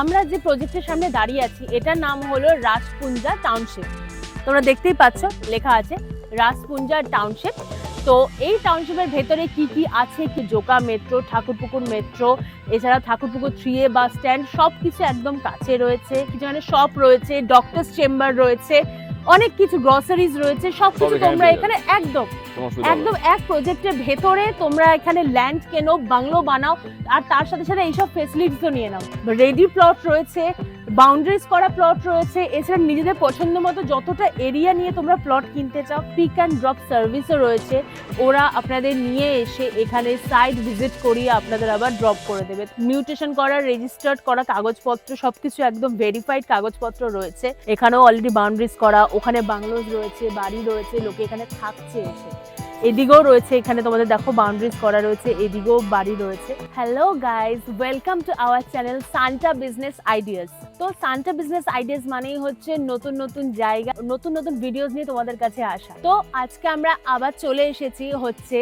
আমরা যে প্রজেক্টের সামনে দাঁড়িয়ে আছি, এটার নাম হলো রাজপুঞ্জা টাউনশিপ তোমরা দেখতেই পাচ্ছ, লেখা আছে রাজপুঞ্জা টাউনশিপ তো এই টাউনশিপের ভেতরে কি কি আছে? কি জোকা মেট্রো ঠাকুরপুকুর মেট্রো এছাড়া Thakurpukur three A bus stand সব কিছু একদম কাছে রয়েছে। কিছু মানে শপ রয়েছে ডক্টরস চেম্বার রয়েছে। অনেক কিছু গ্রসারিজ রয়েছে সব কিছু তোমরা এখানে একদম কোনো অসুবিধা হবে না। একদম এক প্রজেক্টের ভেতরে তোমরা এখানে ল্যান্ড কেনো বাংলো বানাও আর তার সাথে সাথে এইসব ফেসিলিটিসও নিয়ে নাও রেডি প্লট রয়েছে বাউন্ডারিজ করা প্লট রয়েছে। এছাড়া নিজেদের পছন্দ মতো যতটা এরিয়া নিয়ে তোমরা প্লট কিনতে চাও পিক অ্যান্ড ড্রপ সার্ভিসও রয়েছে। ওরা আপনাদের নিয়ে এসে এখানে সাইট ভিজিট করিয়ে আপনাদের আবার ড্রপ করে দেবে। মিউটেশন করা রেজিস্টার্ড করা কাগজপত্র, সবকিছু একদম ভেরিফাইড কাগজপত্র রয়েছে। এখানেও অলরেডি বাউন্ডারিজ করা, ওখানে বাংলোজ রয়েছে, বাড়ি রয়েছে, লোকে এখানে থাকছে এসে। এদিকেও রয়েছে, এখানে তোমাদের দেখো বাউন্ডারিজ করা রয়েছে, এদিকেও বাড়ি রয়েছে। Hello guys welcome to our channel Santa business ideas তো সান্টা বিজনেস আইডিয়াস মানেই হচ্ছে নতুন নতুন জায়গা, নতুন নতুন ভিডিওস নিয়ে তোমাদের কাছে আসা। তো আজকে আমরা আবার চলে এসেছি হচ্ছে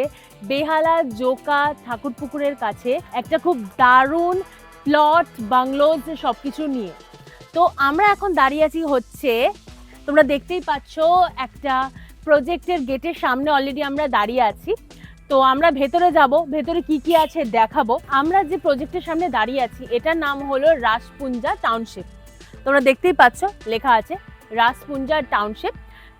বেহালা জোকা ঠাকুরপুকুরের কাছে, একটা খুব দারুণ প্লট বাংলোজ সবকিছু নিয়ে। তো আমরা এখন দাঁড়িয়ে আছি হচ্ছে, তোমরা দেখতেই পাচ্ছ একটা প্রজেক্টের গেটের সামনে অলরেডি আমরা দাঁড়িয়ে আছি। তো আমরা ভেতরে যাব, ভেতরে কি কি আছে দেখাবো। আমরা যে প্রজেক্টের সামনে দাঁড়িয়ে আছি, এটার নাম হলো রাসপুঞ্জা টাউনশিপ তোমরা দেখতেই পাচ্ছ, লেখা আছে রাসপুঞ্জা টাউনশিপ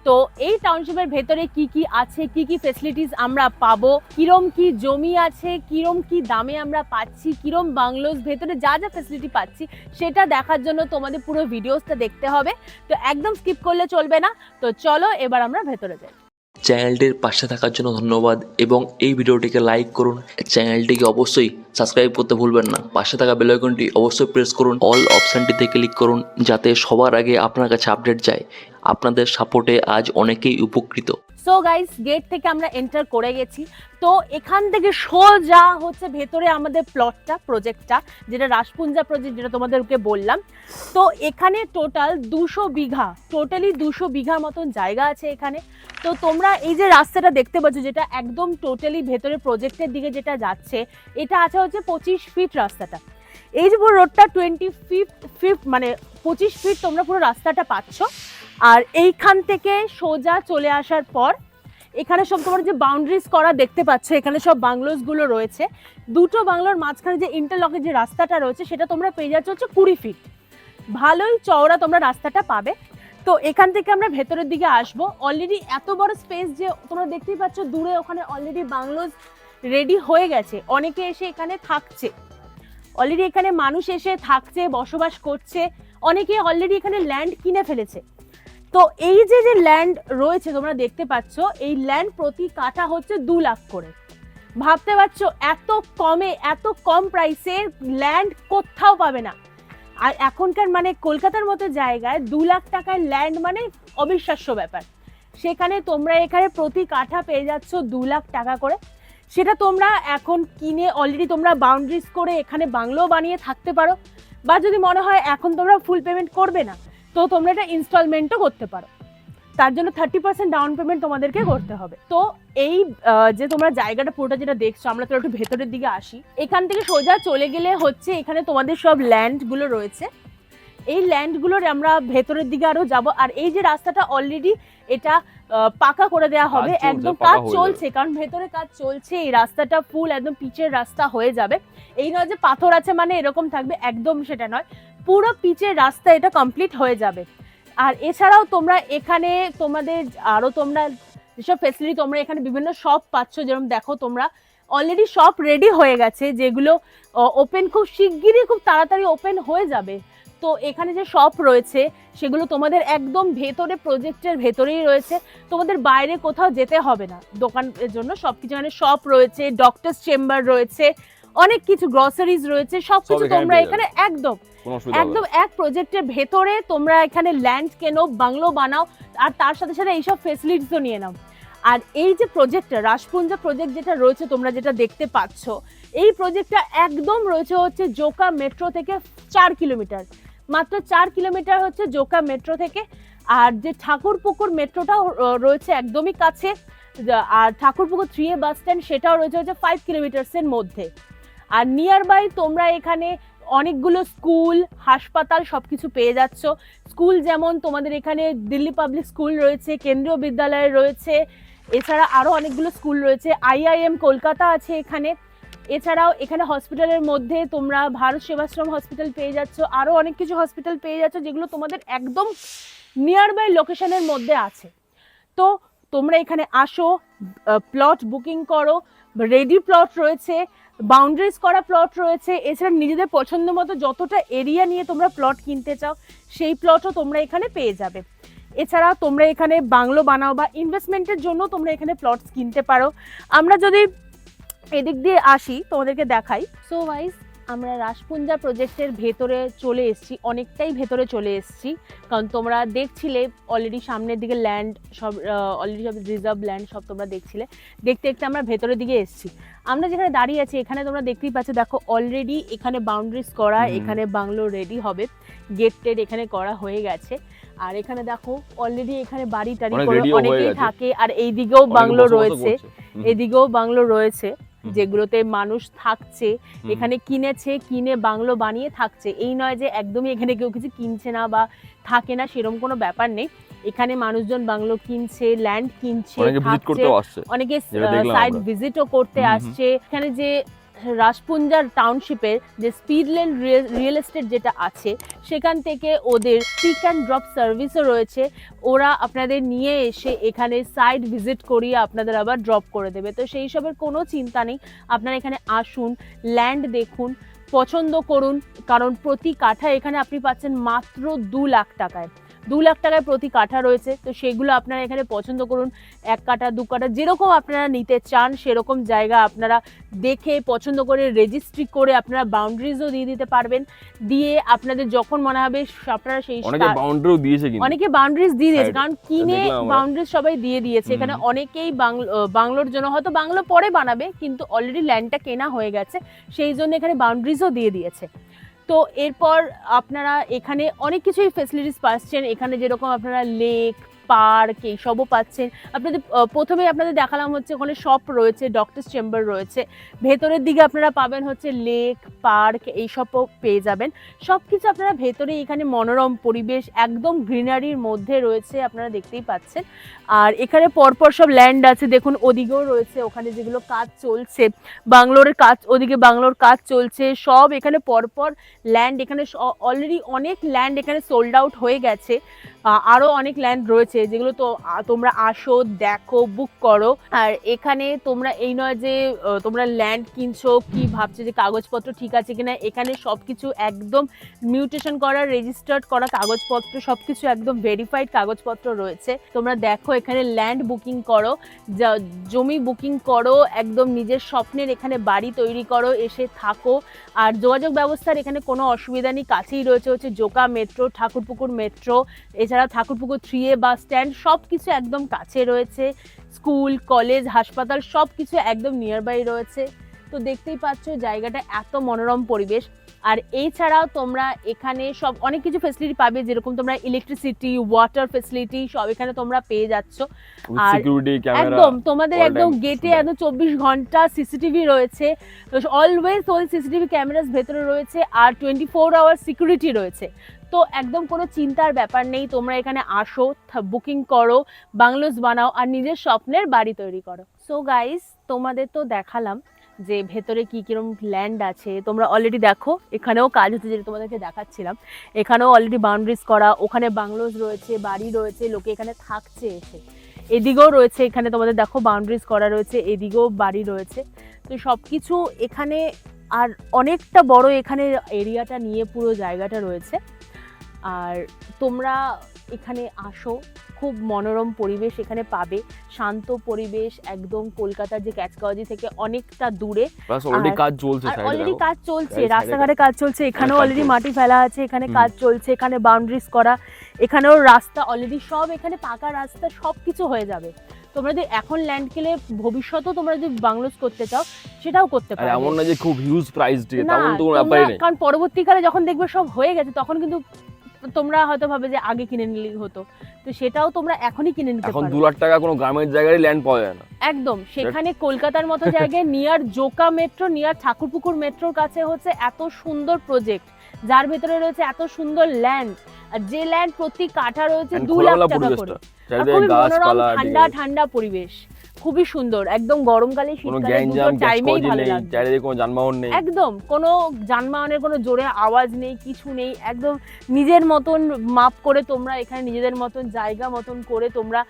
তো এই টাউনশিপের ভেতরে কি কি আছে, কি কি ফেসিলিটিস আমরা পাবো, কিরম কি জমি আছে, কিরম কি দামে আমরা পাচ্ছি, কিরম বাংলোস ভেতরে যা যা ফেসিলিটি পাচ্ছি, সেটা দেখার জন্য তোমাদের পুরো ভিডিওসটা দেখতে হবে। তো একদম স্কিপ করলে চলবে না। তো চলো এবার আমরা ভেতরে যাই। চ্যানেলটির পাশে থাকার জন্য ধন্যবাদ এবং এই ভিডিওটিকে লাইক করুন। চ্যানেলটিকে অবশ্যই সাবস্ক্রাইব করতে ভুলবেন না। পাশে থাকা বেলাইকনটি অবশ্যই প্রেস করুন। অল অপশানটিতে ক্লিক করুন যাতে সবার আগে আপনার কাছে আপডেট যায়। আপনাদের সাপোর্টে আজ অনেকেই উপকৃত। সো গাইস গেট থেকে আমরা এন্টার করে গেছি। তো এখান থেকে সোজা হচ্ছে ভেতরে আমাদের প্লটটা প্রজেক্টটা যেটা রাসপুঞ্জা প্রজেক্ট যেটা তোমাদেরকে বললাম। তো এখানে টোটাল দুশো বিঘা টোটালি দুশো বিঘা মতন জায়গা আছে এখানে। তো তোমরা এই যে রাস্তাটা দেখতে পাচ্ছ, যেটা একদম টোটালি ভেতরে প্রজেক্টের দিকে যেটা যাচ্ছে, এটা আছে হচ্ছে পঁচিশ ফিট রাস্তাটা। এই যে পুরো রোডটা টোয়েন্টি ফিফ ফিফ মানে পঁচিশ ফিট তোমরা পুরো রাস্তাটা পাচ্ছ। আর এইখান থেকে সোজা চলে আসার পর, এখানে সব তোমার যে বাউন্ডারিজ করা দেখতে পাচ্ছ, এখানে সব বাংলোসগুলো রয়েছে। দুটো বাংলোর মাঝখানে যে ইন্টারলকের যে রাস্তাটা রয়েছে, সেটা তোমরা পেয়ে যাচ্ছ হচ্ছে কুড়ি ফিট ভালোই চওড়া তোমরা রাস্তাটা পাবে। তো এখান থেকে আমরা ভেতরের দিকে আসব। অলরেডি এত বড় স্পেস যে তোমরা দেখতেই পাচ্ছ, দূরে ওখানে অলরেডি বাংলোজ রেডি হয়ে গেছে। অনেকে এসে এখানে থাকছে। অলরেডি এখানে মানুষ এসে থাকছে, বসবাস করছে। অনেকে অলরেডি এখানে ল্যান্ড কিনে ফেলেছে। তো এই যে যে ল্যান্ড রয়েছে, তোমরা দেখতে পাচ্ছ, এই ল্যান্ড প্রতি কাঠা হচ্ছে দু লাখ করে। ভাবতে পারছ, এত কমে, এত কম প্রাইসে ল্যান্ড কোথাও পাবে না। আর এখনকার মানে কলকাতার মতো জায়গায় দু লাখ টাকার ল্যান্ড মানে অবিশ্বাস্য ব্যাপার। সেখানে তোমরা এখানে প্রতি কাঠা পেয়ে যাচ্ছ দু লাখ টাকা করে। সেটা তোমরা এখন কিনে অলরেডি তোমরা বাউন্ডারিজ করে এখানে বাংলো বানিয়ে থাকতে পারো। বা যদি মনে হয় এখন তোমরা ফুল পেমেন্ট করবে না তো তোমরা এটা ইনস্টলমেন্টও করতে পারো। তার জন্য থার্টি পার্সেন্ট ডাউন পেমেন্ট তোমাদেরকে করতে হবে। তো এই যে তোমরা জায়গাটা পুরোটা যেটা দেখছ আমরা তো একটু ভেতরের দিকে আসি। এখান থেকে সোজা চলে গেলে হচ্ছে এখানে তোমাদের সব ল্যান্ডগুলো রয়েছে। এই ল্যান্ডগুলোর আমরা ভেতরের দিকে আরও যাব। আর এই যে রাস্তাটা অলরেডি এটা পাকা করে দেওয়া হবে। একদম কাজ চলছে কারণ ভেতরে কাজ চলছে এই রাস্তাটা ফুল একদম পিচের রাস্তা হয়ে যাবে। এই নয় যে পাথর আছে মানে এরকম থাকবে একদম সেটা নয়। পুরো পিচের রাস্তা এটা কমপ্লিট হয়ে যাবে। আর এছাড়াও তোমরা এখানে তোমাদের আরও তোমরা যেসব ফেসিলিটি তোমরা এখানে বিভিন্ন শপ পাচ্ছ, যেরকম দেখো তোমরা অলরেডি শপ রেডি হয়ে গেছে, যেগুলো ওপেন খুব শিগগিরই খুব তাড়াতাড়ি ওপেন হয়ে যাবে। তো এখানে যে শপ রয়েছে, সেগুলো তোমাদের একদম ভেতরে প্রজেক্টের ভেতরেই রয়েছে। তোমাদের বাইরে কোথাও যেতে হবে না। দোকানের জন্য সব কিছু এখানে শপ রয়েছে ডক্টরস চেম্বার রয়েছে অনেক কিছু গ্রসারিজ রয়েছে সবকিছু তোমরা এখানে একদম একদম এক প্রজেক্টের ভেতরে তোমরা এখানে ল্যান্ড কেনো বাংলো বানাও আর তার সাথে সাথে এইসব ফেসিলিটিসও নিয়ে নাও। আর এই যে প্রজেক্টটা রাসপুঞ্জা প্রজেক্ট যেটা রয়েছে তোমরা যেটা দেখতে পাচ্ছ এই প্রজেক্টটা একদম রয়েছে হচ্ছে জোকা মেট্রো থেকে চার কিলোমিটার মাত্র চার কিলোমিটার হচ্ছে জোকা মেট্রো থেকে আর যে ঠাকুরপুকুর মেট্রোটাও রয়েছে একদমই কাছে আর Thakurpukur three A bus stand সেটাও রয়েছে হচ্ছে ফাইভ কিলোমিটার্সের মধ্যে। আর নিয়ার বাই তোমরা এখানে অনেকগুলো স্কুল হাসপাতাল সবকিছু পেয়ে যাচ্ছ। স্কুল যেমন তোমাদের এখানে দিল্লি পাবলিক স্কুল রয়েছে, কেন্দ্রীয় বিদ্যালয় রয়েছে, এছাড়া আরও অনেকগুলো স্কুল রয়েছে। আইআইএম কলকাতা আছে এখানে। এছাড়াও এখানে হসপিটালের মধ্যে তোমরা ভারত সেবাশ্রম হসপিটাল পেয়ে যাচ্ছ। আরও অনেক কিছু হসপিটাল পেয়ে যাচ্ছ যেগুলো তোমাদের একদম নিয়ার বাই লোকেশনের মধ্যে আছে। তো তোমরা এখানে আসো প্লট বুকিং করো রেডি প্লট রয়েছে। বাউন্ডারিজ করা প্লট রয়েছে। এছাড়া নিজেদের পছন্দ মতো যতটা এরিয়া নিয়ে তোমরা প্লট কিনতে চাও, সেই প্লটও তোমরা এখানে পেয়ে যাবে। এছাড়া তোমরা এখানে বাংলো বানাও বা ইনভেস্টমেন্টের জন্য তোমরা এখানে প্লটস কিনতে পারো। আমরা যদি এদিক দিয়ে আসি, তোমাদেরকে দেখাই। সো ওয়াইজ আমরা রাসপুঞ্জা প্রজেক্টের ভেতরে চলে এসেছি অনেকটাই ভেতরে চলে এসেছি। কারণ তোমরা দেখছিলে অলরেডি সামনের দিকে ল্যান্ড সব অলরেডি সব রিজার্ভ ল্যান্ড সব তোমরা দেখছিলে। দেখতে দেখতে আমরা ভেতরের দিকে এসেছি। আমরা যেখানে দাঁড়িয়ে আছি এখানে তোমরা দেখতেই পাচ্ছ দেখো অলরেডি এখানে বাউন্ডারিজ করা এখানে বাংলো রেডি হবে। গেট টেট এখানে করা হয়ে গেছে। আর এখানে দেখো অলরেডি এখানে বাড়ি টাড়ি করে অনেকেই থাকে। আর এইদিকেও বাংলো রয়েছে। এদিকেও বাংলো রয়েছে। যেগুলোতে মানুষ থাকছে এখানে কিনেছে কিনে বাংলো বানিয়ে থাকছে। এই নয় যে একদমই এখানে কেউ কিছু কিনছে না বা থাকে না সেরকম কোনো ব্যাপার নেই। এখানে মানুষজন বাংলো কিনছে ল্যান্ড কিনছে অনেকে সাইট থাকছে অনেকে সাইড ভিজিটও করতে। আসছে। এখানে যে রাসপুঞ্জার টাউনশিপের যে স্পিডলেন রিয়েল এস্টেট যেটা আছে, সেখান থেকে ওদের পিক অ্যান্ড ড্রপ সার্ভিসও রয়েছে। ওরা আপনাদের নিয়ে এসে এখানে সাইড ভিজিট করিয়ে আপনাদের আবার ড্রপ করে দেবে। তো সেই সবের কোনো চিন্তা নেই। আপনারা এখানে আসুন ল্যান্ড দেখুন, পছন্দ করুন। কারণ প্রতি কাঠা এখানে আপনি পাচ্ছেন মাত্র দু লাখ টাকায়। দু লাখ টাকায় প্রতি কাঠা রয়েছে তো সেগুলো আপনারা এখানে পছন্দ করুন। এক কাঠা দু কাঠা যেরকম আপনারা নিতে চান সেরকম জায়গা আপনারা দেখে পছন্দ করে রেজিস্ট্রি করে আপনারা বাউন্ডারিজও দিয়ে দিতে পারবেন। দিয়ে আপনাদের যখন মনে হবে আপনারা সেই অনেকে sta- বাউন্ডারিও দিয়েছে অনেকে বাউন্ডারিজ দিয়ে দিয়েছে কারণ কিনে বাউন্ডারিজ সবাই দিয়ে দিয়েছে। এখানে অনেকেই বাংলো বাংলোর জন্য হয়তো বাংলো পরে বানাবে কিন্তু অলরেডি ল্যান্ডটা কেনা হয়ে গেছে সেই জন্য এখানে বাউন্ডারিজও দিয়ে দিয়েছে। তো এরপর আপনারা এখানে অনেক কিছুই ফেসিলিটিস পাচ্ছেন। এখানে যেরকম আপনারা লেক পার্ক এইসবও পাচ্ছেন। আপনাদের আহ, প্রথমে আপনাদের দেখালাম হচ্ছে ওখানে শপ রয়েছে ডক্টর চেম্বার রয়েছে। ভেতরের দিকে আপনারা পাবেন হচ্ছে লেক পার্ক এইসবও পেয়ে যাবেন। সব কিছু আপনারা ভেতরে এখানে মনোরম পরিবেশ একদম গ্রিনারির মধ্যে রয়েছে আপনারা দেখতেই পাচ্ছেন। আর এখানে পরপর সব ল্যান্ড আছে দেখুন ওদিকেও রয়েছে ওখানে যেগুলো কাজ চলছে। বাংলোরের কাজ ওদিকে বাংলোর কাজ চলছে সব এখানে পরপর ল্যান্ড এখানে অলরেডি অনেক ল্যান্ড এখানে সোল্ড আউট হয়ে গেছে। আহ, আরও অনেক ল্যান্ড রয়েছে যেগুলো তো তোমরা আসো দেখো বুক করো। আর এখানে তোমরা এই নয় যে তোমরা ল্যান্ড কিনছো কি ভাবছ যে কাগজপত্র ঠিক আছে কিনা এখানে সবকিছু একদম মিউটেশন করা রেজিস্টার্ড করা কাগজপত্র সবকিছু একদম ভেরিফাইড কাগজপত্র রয়েছে। তোমরা দেখো এখানে ল্যান্ড বুকিং করো জমি বুকিং করো একদম নিজের স্বপ্নের এখানে বাড়ি তৈরি করো এসে থাকো। আর যোগাযোগ ব্যবস্থার এখানে কোনো অসুবিধা নেই কাছেই রয়েছে হচ্ছে জোকা মেট্রো ঠাকুরপুকুর মেট্রো এছাড়া Thakurpukur three A bus stand সব কিছু একদম কাছে রয়েছে। স্কুল কলেজ হাসপাতাল সব কিছু একদম নিয়ারবাই রয়েছে। তো দেখতেই পাচ্ছ জায়গাটা এত মনোরম পরিবেশ। আর এছাড়াও তোমরা এখানে সব অনেক কিছু ফেসিলিটি পাবে যেরকম তোমরা ইলেকট্রিসিটি ওয়াটার ফেসিলিটি সব এখানে তোমরা পেয়ে যাচ্ছ। আর একদম তোমাদের একদম গেটে। একদম চব্বিশ ঘণ্টা সিসিটিভি রয়েছে। অলওয়েজ ওই সিসিটিভি ক্যামেরাস ভেতরে রয়েছে আর টোয়েন্টি ফোর আওয়ার সিকিউরিটি রয়েছে। তো একদম কোনো চিন্তার ব্যাপার নেই তোমরা এখানে আসো বুকিং করো বাংলোস বানাও আর নিজের স্বপ্নের বাড়ি তৈরি করো। সো গাইস তোমাদের তো দেখালাম। যে ভেতরে কি কিরম ল্যান্ড আছে, তোমরা অলরেডি দেখো। এখানেও কাজ হচ্ছে যেটা তোমাদেরকে দেখাচ্ছিলাম। এখানেও অলরেডি বাউন্ডারিজ করা, ওখানে বাংলোজ রয়েছে, বাড়ি রয়েছে, লোকে এখানে থাকছে এসে। এদিকেও রয়েছে এখানে তোমাদের দেখো বাউন্ডারিজ করা রয়েছে, এদিকেও বাড়ি রয়েছে। তো সব কিছু এখানে আর অনেকটা বড় এখানে এরিয়াটা নিয়ে পুরো জায়গাটা রয়েছে। আর তোমরা এখানে আসো খুব মনোরম পরিবেশ এখানে পাবে শান্ত পরিবেশ একদম কলকাতার যে ক্যাচকাওয়াজি থেকে অনেকটা দূরে। অলরেডি কাজ চলছে অলরেডি কাজ চলছে রাস্তাঘাটে কাজ চলছে এখানেও অলরেডি মাটি ফেলা আছে এখানে কাজ চলছে এখানে বাউন্ডারিজ করা এখানেও রাস্তা অলরেডি সব এখানে পাকা রাস্তা সব কিছু হয়ে যাবে। তোমরা যদি এখন ল্যান্ড কিনে ভবিষ্যতেও তোমরা যদি বাংলোস করতে চাও সেটাও করতে পারো এমন না যে খুব হিউজ প্রাইস দিয়ে তেমন তো কোনো ব্যাপারই নেই। কারণ পরবর্তীকালে যখন দেখবে সব হয়ে গেছে তখন কিন্তু তোমরা হয়তো ভাবে যে আগে কিনে নিলে হতো। তো সেটাও তোমরা এখনই কিনে নিতে এখন দু লাখ টাকা কোনো গ্রামের জায়গায় ল্যান্ড পাওয়া যায় না। একদম সেখানে কলকাতার মতো জায়গায় near Joka metro near Thakurpukur মেট্রোর কাছে হচ্ছে এত সুন্দর প্রজেক্ট যার ভেতরে রয়েছে এত সুন্দর ল্যান্ড আর যে ল্যান্ড প্রতি কাঠা রয়েছে দু লাখ টাকা করে। খুবই মনোরম ঠান্ডা ঠান্ডা পরিবেশ। খুবই সুন্দর একদম গরমকালে শীতকালে দুটো টাইমেই ভালো লাগবে। চারিদিকে কোনো যানবাহন নেই। একদম কোনো যানবাহনের কোনো জোরে আওয়াজ নেই কিছু নেই একদম নিজের মতন মাপ করে তোমরা এখানে নিজেদের মতন জায়গা মতন করে তোমরা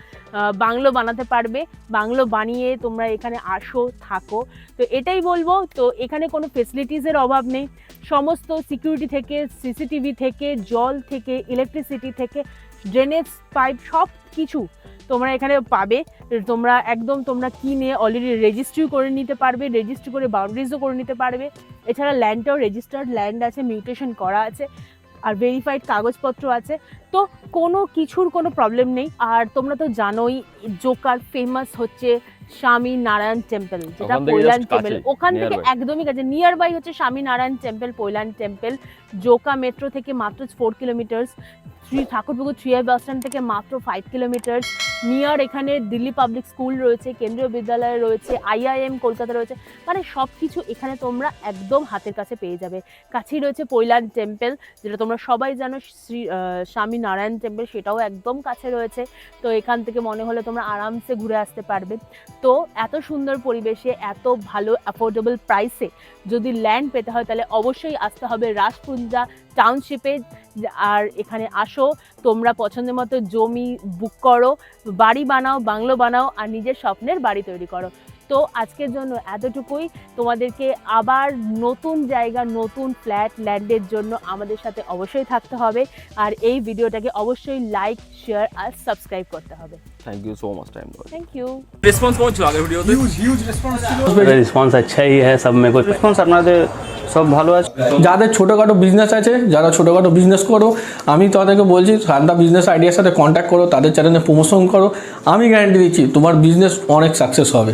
বাংলো বানাতে পারবে। বাংলো বানিয়ে তোমরা এখানে আসো থাকো। তো এটাই বলব তো এখানে কোনো ফেসিলিটিসের অভাব নেই। সমস্ত সিকিউরিটি থেকে সিসিটিভি থেকে জল থেকে ইলেকট্রিসিটি থেকে ড্রেনেজ পাইপ সব কিছু তোমরা এখানে পাবে। তোমরা একদম তোমরা কিনে অলরেডি রেজিস্ট্রি করে নিতে পারবে রেজিস্ট্রি করে বাউন্ডারিজও করে নিতে পারবে। এছাড়া ল্যান্ডটাও রেজিস্টার্ড ল্যান্ড আছে মিউটেশন করা আছে আর ভেরিফাইড কাগজপত্র আছে। তো কোনো কিছুর কোনো প্রবলেম নেই। আর তোমরা তো জানোই জোকার ফেমাস হচ্ছে স্বামী নারায়ণ টেম্পল যেটা পৈলান টেম্পল ওখান থেকে একদমই কাছে। নিয়ার বাই হচ্ছে Swami Narayan temple Pailan temple Joka metro থেকে মাত্র four kilometres Shri Thakurpukur three bus stand থেকে মাত্র ফাইভ কিলোমিটার্স নিয়ার এখানে দিল্লি পাবলিক স্কুল রয়েছে, কেন্দ্রীয় বিদ্যালয় রয়েছে আইআইএম কলকাতা রয়েছে। মানে সব কিছু এখানে তোমরা একদম হাতের কাছে পেয়ে যাবে। কাছেই রয়েছে পৈলান টেম্পল যেটা তোমরা সবাই জানো, শ্রী স্বামী নারায়ণ টেম্পল সেটাও একদম কাছে রয়েছে। তো এখান থেকে মনে হলে তোমরা আরামসে ঘুরে আসতে পারবে। তো এত সুন্দর পরিবেশে, এত ভালো অ্যাফোর্ডেবল প্রাইসে যদি ল্যান্ড পেতে হয়, তাহলে অবশ্যই আসতে হবে রাসপুঞ্জা টাউনশিপে আর এখানে আসো তোমরা পছন্দ মতো জমি বুক করো, বাড়ি বানাও, বাংলো বানাও, আর নিজের স্বপ্নের বাড়ি তৈরি করো। তো আজকের জন্য এতটুকুই। তোমাদেরকে আবার নতুন জায়গা নতুন ফ্ল্যাট ল্যান্ডের জন্য আমাদের সাথে অবশ্যই থাকতে হবে। আর এই ভিডিওটাকে অবশ্যই লাইক শেয়ার আর সাবস্ক্রাইব করতে হবে। Thank you so much time thank you response কেমন ছিল আগের ভিডিওতে? রেসপন্স ছিল। রেসপন্স আচ্ছাই হ্যাঁ সব মে কোই রেসপন্স আপনাদের সব ভালো আছে? যাদের ছোটোখাটো বিজনেস আছে যারা ছোটোখাটো বিজনেস করো আমি তাদেরকে বলছি সান্দা বিজনেস আইডিয়ার সাথে কন্ট্যাক্ট করো তাদের চ্যানেলে প্রমোশন করো। আমি গ্যারান্টি দিচ্ছি তোমার বিজনেস অনেক সাকসেস হবে।